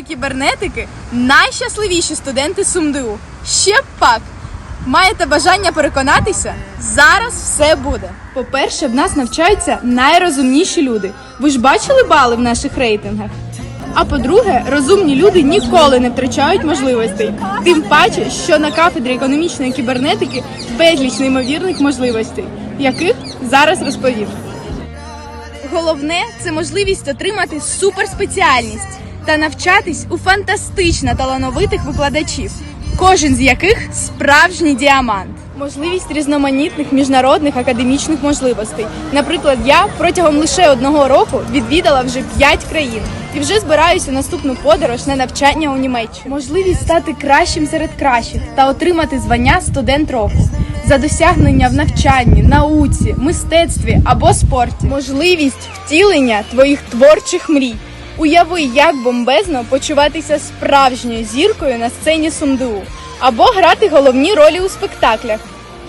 що кібернетики найщасливіші студенти СумДУ. Ще пак. Маєте бажання переконатися? Зараз все буде. По-перше, в нас навчаються найрозумніші люди. Ви ж бачили бали в наших рейтингах? А по-друге, розумні люди ніколи не втрачають можливостей. Тим паче, що на кафедрі економічної кібернетики безліч неймовірних можливостей, яких зараз розповім. Головне це можливість отримати суперспеціальність та навчатись у фантастично талановитих викладачів, кожен з яких справжній діамант. Можливість різноманітних міжнародних академічних можливостей. Наприклад, я протягом лише одного року відвідала вже 5 країн і вже збираюся наступну подорож на навчання у Німеччині. Можливість стати кращим серед кращих та отримати звання студент року за досягнення в навчанні, науці, мистецтві або спорті. Можливість втілення твоїх творчих мрій. Уяви, як бомбезно почуватися справжньою зіркою на сцені СумДУ або грати головні ролі у спектаклях.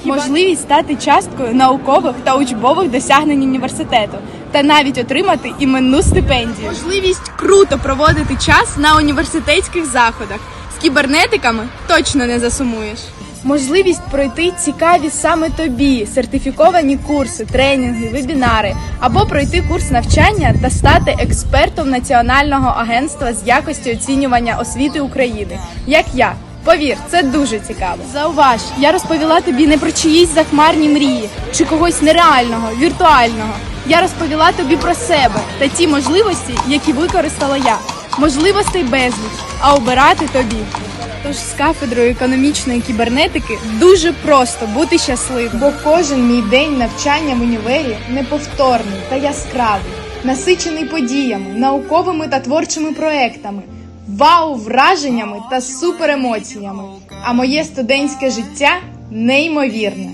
Можливість стати часткою наукових та учбових досягнень університету та навіть отримати іменну стипендію. Можливість круто проводити час на університетських заходах. З кібернетиками точно не засумуєш. Можливість пройти цікаві саме тобі сертифіковані курси, тренінги, вебінари або пройти курс навчання та стати експертом Національного агентства з якості оцінювання освіти України, як я. Повір, це дуже цікаво. Зауваж, я розповіла тобі не про чиїсь захмарні мрії чи когось нереального, віртуального. Я розповіла тобі про себе та ті можливості, які використала я. Можливостей безліч, а обирати тобі. Тож з кафедрою економічної кібернетики дуже просто бути щасливим. Бо кожен мій день навчання в універі неповторний та яскравий, насичений подіями, науковими та творчими проектами, вау, враженнями та суперемоціями. А моє студентське життя неймовірне.